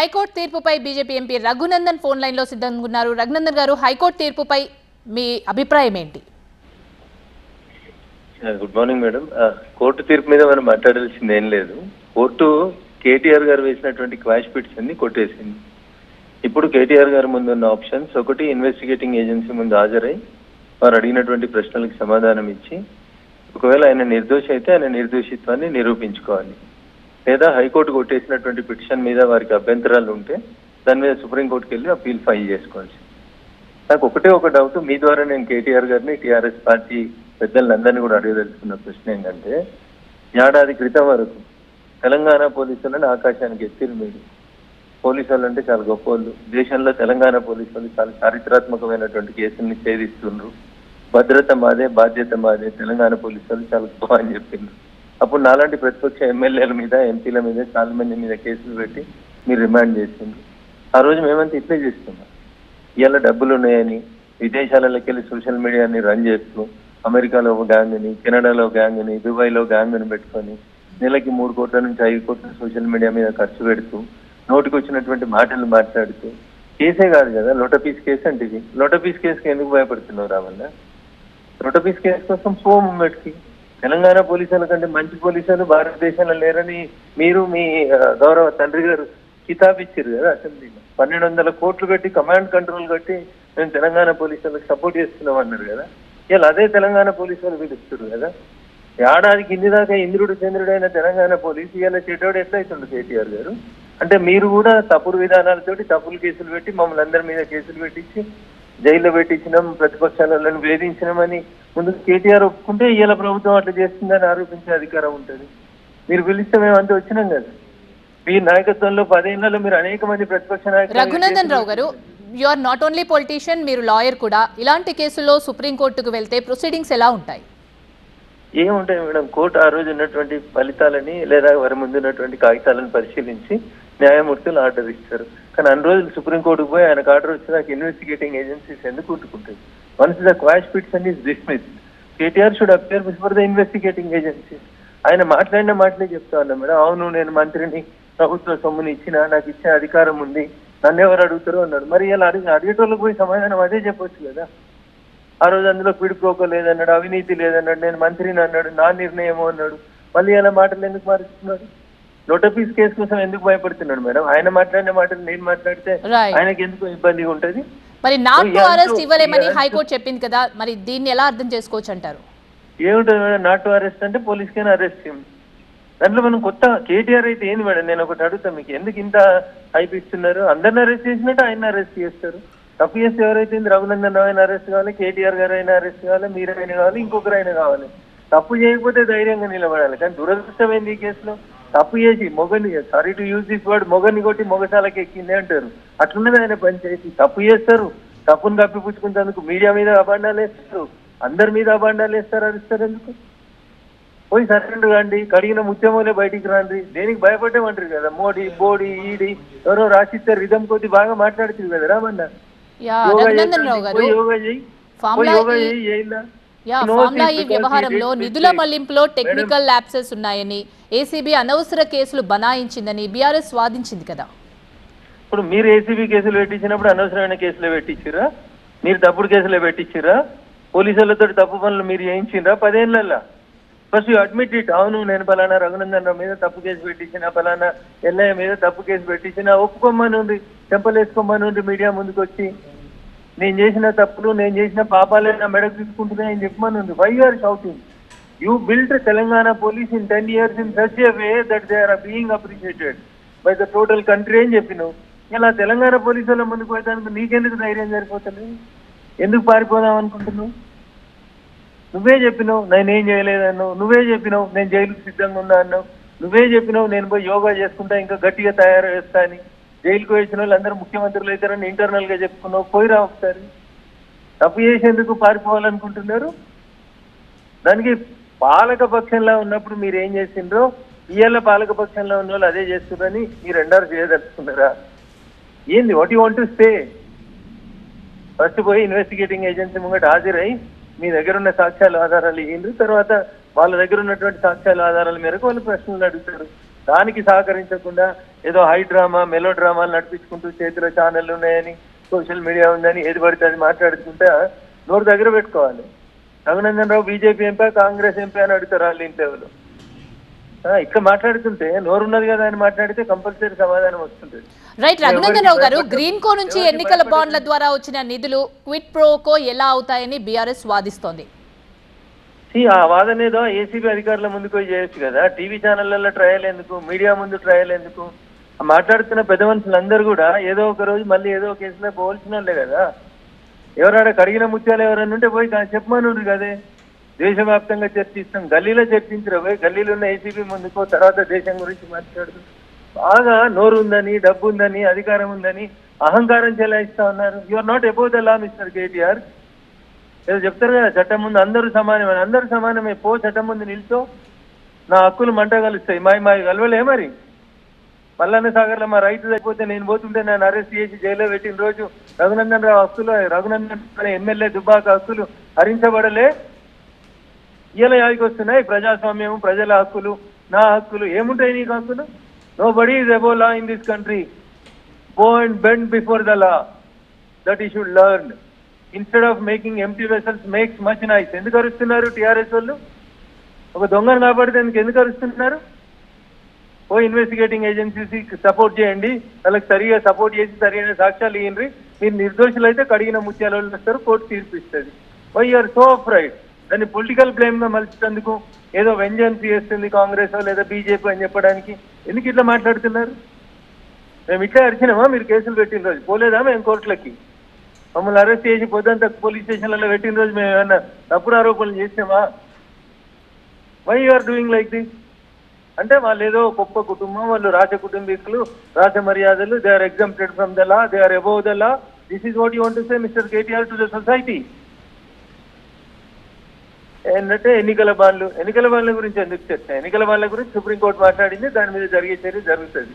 High court తీర్పుపై BJP MP Raghunandan phone లైన్లో సిద్ధంగా ఉన్నారు రఘునందన్ గారు హైకోర్టు తీర్పుపై మీ అభిప్రాయం ఏంటి? Good morning madam. కోర్టు తీర్పు మీద మనం మాట్లాడాల్సింది ఏం లేదు. కోర్టు కేటీఆర్ గారు వేసినటువంటి క్వాష్ పిట్స్ అన్ని కొట్టేసింది. ఇప్పుడు కేటీఆర్ గారి ముందు ఉన్న ఆప్షన్స్ ఒకటి ఇన్వెస్టిగేటింగ్ ఏజెన్సీ ముందు హాజరై వారు అడిగినటువంటి ప్రశ్నలకు సమాధానం ఇచ్చి ఒకవేళ ఆయన నిర్దోషి అయితే ఆయన నిర్దోషిత్వాన్ని నిరూపించుకోవాలి. లేదా హైకోర్టు కొట్టేసినటువంటి పిటిషన్ మీద వారికి అభ్యంతరాలు ఉంటే దాని మీద సుప్రీంకోర్టుకి వెళ్ళి అప్పీల్ ఫైల్ చేసుకోవచ్చు నాకు ఒకటే ఒక డౌట్ మీ ద్వారా నేను కేటీఆర్ గారిని టీఆర్ఎస్ పార్టీ పెద్దలందరినీ కూడా అడగదలుచుకున్న ప్రశ్న ఏంటంటే ఏడాది క్రితం వరకు తెలంగాణ పోలీసులను ఆకాశానికి ఎత్తిరు మీరు. పోలీసు వాళ్ళు అంటే చాలా గొప్ప వాళ్ళు దేశంలో తెలంగాణ పోలీసు వాళ్ళు చాలా చారిత్రాత్మకమైనటువంటి కేసుల్ని ఛేదిస్తున్నారు భద్రత మాదే బాధ్యత మాదే తెలంగాణ పోలీసు వాళ్ళు చాలా గొప్ప అని చెప్పిండ్రు. అప్పుడు నాలాంటి ప్రతిపక్ష ఎమ్మెల్యేల మీద ఎంపీల మీద చాలా మంది మీద కేసులు పెట్టి మీరు రిమాండ్ చేసింది ఆ రోజు మేమంతా ఇట్లే చేస్తున్నాం. ఇవాళ డబ్బులు ఉన్నాయని విదేశాలలోకి వెళ్ళి సోషల్ మీడియాని రన్ చేస్తూ అమెరికాలో ఒక గ్యాంగ్ని కెనడాలో గ్యాంగ్ని దుబాయ్లో గ్యాంగ్ని పెట్టుకొని నెలకి మూడు కోట్ల నుంచి ఐదు కోట్ల సోషల్ మీడియా మీద ఖర్చు పెడుతూ నోటికి వచ్చినటువంటి మాటలు మాట్లాడుతూ కేసే కాదు కదా లోటపీస్ కేసు అంటే ఇది. లోటపీస్ కేసుకి ఎందుకు భయపడుతున్నావు రావల్ల లోటపీస్ కేసు కోసం పో ముంగటికి తెలంగాణ పోలీసుల కంటే మంచి పోలీసులు భారతదేశంలో లేరని మీరు మీ గౌరవ తండ్రి గారు కితాబిచ్చారు కదా అసెంబ్లీలో. పన్నెండు వందల కోట్లు కట్టి కమాండ్ కంట్రోల్ కట్టి మేము తెలంగాణ పోలీసులకు సపోర్ట్ చేస్తున్నాం అన్నారు కదా. ఇలా అదే తెలంగాణ పోలీసులు వాళ్ళు పిలుస్తారు కదా ఏడాదికి ఇన్ని దాకా ఇంద్రుడు చంద్రుడైన తెలంగాణ పోలీసు ఇలా చెడ్డోడు ఎట్లయితుండు కేటీఆర్ గారు? అంటే మీరు కూడా తప్పుడు విధానాలతోటి తప్పులు కేసులు పెట్టి మమ్మల్ని అందరి మీద కేసులు పెట్టించి జైల్లో పెట్టించినాం ప్రతిపక్షాలను వేధించినామని ముందు కేటీఆర్ ఒప్పుకుంటే ఇవాళ ప్రభుత్వం అట్లా చేస్తుందని ఆరోపించే అధికారం ఉంటుంది. మీరు పిలిస్తే మేము అంతా వచ్చినాం కదా. మీ నాయకత్వంలో పదేళ్ళలో మీరు అనేక మంది ప్రతిపక్ష నాయకులు Raghunandan Rao garu you are not only politician మీరు లాయర్ కూడా. ఇలాంటి కేసుల్లో సుప్రీంకోర్టుకు వెళ్తే ప్రొసీడింగ్స్ ఎలా ఉంటాయి? ఏముంటాయి మేడం? కోర్టు ఆ రోజు ఉన్నటువంటి ఫలితాలని లేదా వారి ముందు ఉన్నటువంటి కాగితాలను పరిశీలించి న్యాయమూర్తులు ఆర్డర్ ఇస్తారు. కానీ అన్ని రోజులు సుప్రీంకోర్టుకు పోయి ఆయనకు ఆర్డర్ వచ్చి నాకు ఇన్వెస్టిగేటింగ్ ఏజెన్సీస్ ఎందుకు కొట్టుకుంటాయి? Once the quash pits is dismiss KTR should appear before the investigating agencies ఆయన మాట్లాడిన మాటలే చెప్తా ఉన్నా మేడం. అవును నేను మంత్రిని ప్రభుత్వ సొమ్ముని ఇచ్చిన నాకు ఇచ్చే అధికారం ఉంది. నన్ను ఎవరు అడుగుతారో అన్నాడు. మరి ఇలా అడిగి అడిగేటోళ్ళకి పోయి సమాధానం అదే చెప్పొచ్చు కదా. ఆ రోజు అందులో పిడుకోక లేదన్నాడు అవినీతి లేదన్నాడు నేను మంత్రిని అన్నాడు నా నిర్ణయమో అన్నాడు. మళ్ళీ అలా మాటలు ఎందుకు మారుస్తున్నాడు? నోటపీస్ కేసు కోసం ఎందుకు భయపడుతున్నాడు మేడం? ఆయన మాట్లాడిన మాటలు నేను మాట్లాడితే ఆయనకి ఎందుకు ఇబ్బందిగా ఉంటది? మరి నాట్ టు అరెస్ట్ ఇవ్వలేమని హైకోర్టు చెప్పింది కదా మరి దీన్ని ఎలా అర్థం చేసుకోవచ్చు అంటారు? ఏముంటుంది మేడం నాట్ టు అరెస్ట్ అంటే పోలీస్ కైనా అరెస్ట్ దాంట్లో మనం కొత్త కేటీఆర్ అయితే ఏంది మేడం నేను ఒకటి అడుగుతా మీకు ఎందుకు ఇంత హైప్ ఇస్తున్నారు? అందరిని అరెస్ట్ చేసినట్టు ఆయన అరెస్ట్ చేస్తారు. తప్పు చేస్తే ఎవరైతే రఘునందన్ రావు అయినా అరెస్ట్ కావాలి కేటీఆర్ గారు అయినా అరెస్ట్ కావాలి మీరైనా కావాలి ఇంకొకరు అయినా కావాలి. తప్పు చేయకపోతే ధైర్యంగా నిలబడాలి కానీ దురదృష్టం ఏంది ఈ కేసులో? తప్పు చేసి మొగని sorry to use this word మొగని కొట్టి మొగసాలకి ఎక్కింది అంటారు. అట్లున్నది ఆయన పంచాయతీ తప్పు చేస్తారు. తప్పును కప్పిపుచ్చుకునేందుకు మీడియా మీద అబాండాలు వేస్తారు. అందరి మీద అబాండాలు వేస్తారు అరుస్తారు ఎందుకు? పోయి సరెండు కాండి కడిగిన ముత్యమోలే బయటికి రాండి. దేనికి భయపడ్డామంటారు కదా? మోడీ బోడీ ఈడి ఎవరో రాసిస్తారు రిధం కొద్ది బాగా మాట్లాడుతుంది కదా రామన్న. యోగా చేయి. యోగా చేయి చేయిలా యా ఫార్ములా ఈ వ్యవహారంలో నిధుల. మళ్ళింపులో టెక్నికల్ ల్యాప్సెస్ ఉన్నాయని ఏసీబీ అనవసర కేసులు బనాయించిందని బీఆర్ఎస్ వాదించింది కదా. ఇప్పుడు మీరు ఏసీబీ కేసులు పెట్టించినప్పుడు అనవసరమైన కేసులు పెట్టించిరా మీరు తప్పుడు కేసులు పెట్టించిరా పోలీసులతో తప్పు పనులు మీరు చేయించిండ్రా? పదేళ్ళల్లా ఫస్ట్ యూ అడ్మిట్ ఇట్ అవును నేను పలానా రఘునందన్ రావు మీద తప్పు కేసు పెట్టించిన పలానా ఎల్ఐ మీద తప్పు కేసు పెట్టించిన ఒప్పుకోమని ఉంది చెంపలేసుకోమని ఉంది మీడియా ముందుకు వచ్చి నేను చేసిన తప్పులు నేను చేసిన పాపాలే నా మెడకు తీసుకుంటున్నాయని చెప్పమని ఉంది why are shouting you build Telangana police in ten years in such a way that they are being appreciated by the total country అని చెప్పినావు. ఇలా తెలంగాణ పోలీసుల ముందుకు పోయేదానికి నీకెందుకు ధైర్యం సరిపోతుంది ఎందుకు పారిపోదాం అనుకుంటున్నావు? నువ్వే చెప్పినావు నేనేం చేయలేదన్నావు నువ్వే చెప్పినావు నేను జైలుకు సిద్ధంగా ఉన్నా అన్నావు. నువ్వే చెప్పినావు నేను పోయి యోగా చేసుకుంటా ఇంకా గట్టిగా తయారు చేస్తా అని. జైలుకు వేసిన వాళ్ళు అందరూ ముఖ్యమంత్రులు అవుతారని ఇంటర్నల్గా చెప్పుకున్నావు. పోయిరా ఒకసారి. తప్పు చేసేందుకు పారిపోవాలనుకుంటున్నారు. దానికి పాలక పక్షంలో ఉన్నప్పుడు మీరు ఏం చేసిండ్రో ఇవాళ పాలక పక్షంలో ఉన్న వాళ్ళు అదే చేస్తున్నారని మీరు రెండారు చేయదలుచుకున్నారా? ఏంది what you want to stay first పోయి ఇన్వెస్టిగేటింగ్ ఏజెన్సీ ముంగట హాజరై మీ దగ్గర ఉన్న సాక్ష్యాలు ఆధారాలు ఏంటి తర్వాత వాళ్ళ దగ్గర ఉన్నటువంటి సాక్ష్యాలు ఆధారాల మేరకు వాళ్ళు ప్రశ్నలు అడుగుతారు. దానికి సహకరించకుండా ఏదో హై డ్రామా మెలో డ్రామాలు నడిపించుకుంటూ చేతిలో ఛానళ్ళు ఉన్నాయని సోషల్ మీడియా ఉందని ఏది పడితే అది మాట్లాడుకుంటే నోరు దగ్గర పెట్టుకోవాలి. Raghunandan Rao BJP MP Congress MP అని అడుగుతారు వాళ్ళు ఇంటర్వ్యూలో. ఇక్కడ మాట్లాడుతుంటే నోరు ఉన్నది కదా అని మాట్లాడితే కంపల్సరీ సమాధానం వస్తుంటుంది. రైట్ రఘునందన్ రావు గారు గ్రీన్ కో నుంచి ఎన్నికల బాండ్ల ద్వారా వచ్చిన నిధులు క్విట్ ప్రోకో ఎలా అవుతాయని బీఆర్ఎస్ వాదిస్తోంది. ఆ వాదన ఏదో ఏసీబీ అధికారుల ముందుకు పోయి చేయొచ్చు కదా. టీవీ ఛానళ్ళలో ట్రయల్ ఎందుకు? మీడియా ముందు ట్రయల్ ఎందుకు? మాట్లాడుతున్న పెద్ద మనుషులందరూ కూడా ఏదో ఒక రోజు మళ్ళీ ఏదో కేసులో పోల్చిన వాళ్ళే కదా. ఎవరైనా కడిగిన ముత్యాలు ఎవరైనా ఉంటే పోయి కా- చెప్పమనుండ్రు కదే. దేశవ్యాప్తంగా చర్చిస్తాం. గల్లీలో చర్చించరు. పోయి గల్లీలో ఉన్న ఏసీబీ ముందుకో తర్వాత దేశం గురించి మాట్లాడుతూ. బాగా నోరు ఉందని డబ్బు ఉందని అధికారం ఉందని అహంకారం చెలాయిస్తా ఉన్నారు. You are not above the law mister KTR ఏదో చెప్తారు కదా చట్టం ముందు అందరూ సమానమే అందరూ సమానమే. పో చట్టం ముందు నిల్చో. నా హక్కులు మంట కలుస్తాయి. మావి మాయి కలవలే మరి. మల్లన్న సాగర్లో మా రైతు అయిపోతే నేను పోతుంటే నన్ను అరెస్ట్ చేసి జైల్లో పెట్టిన రోజు రఘునందన్ రావు హక్కులు రఘునందన్ ఎమ్మెల్యే దుబ్బాక హక్కులు హరించబడలే. ఇలా యాదికి వస్తున్నాయి. ప్రజాస్వామ్యం ప్రజల హక్కులు నా హక్కులు. ఏముంటాయి నీకు హక్కులు? Nobody is above law in this country go and bend before the law that he should learn instead of making empty vessels makes much noise ఎందుకు అరుస్తున్నారు టీఆర్ఎస్ వాళ్ళు? ఒక దొంగను కాపాడితే ఎందుకు ఎందుకు అరుస్తున్నారు? ఓ ఇన్వెస్టిగేటింగ్ ఏజెన్సీస్ సపోర్ట్ చేయండి. వాళ్ళకి సరిగా సపోర్ట్ చేసి సరైన సాక్ష్యాలు ఇవ్వండి మీరు నిర్దోషులు అయితే కడిగిన ముత్యాల వాళ్ళు వస్తారు కోర్టు తీర్పు ఇస్తుంది. వై ఆర్ సో రైట్ దాన్ని పొలిటికల్ బ్లేమ్గా మలిచేందుకు ఏదో వెంజన్స్ చేస్తుంది కాంగ్రెస్ లేదా బీజేపీ అని చెప్పడానికి. ఎందుకు ఇట్లా మాట్లాడుతున్నారు? మేము ఇట్లా అరిచినామా? మీరు కేసులు పెట్టిన రోజు. పోలేదా మేము కోర్టులకి? మమ్మల్ని అరెస్ట్ చేసి పొద్దుంతా పోలీస్ స్టేషన్లలో పెట్టిన రోజు మేము ఏమన్నా తప్పుడు ఆరోపణలు చేసామా? Why are doing like this అంటే వాళ్ళు ఏదో గొప్ప కుటుంబం వాళ్ళు రాజ కుటుంబీకులు రాజ మర్యాదలు they are exempted from the law they are above the law this is what you want say mister KTR to the society ఏంటంటే ఎన్నికల బాండ్లు ఎన్నికల బాండ్ల గురించి ఎందుకు చర్చ? ఎన్నికల బాండ్ల గురించి సుప్రీంకోర్టు మాట్లాడింది దాని మీద జరిగే చర్య జరుగుతుంది.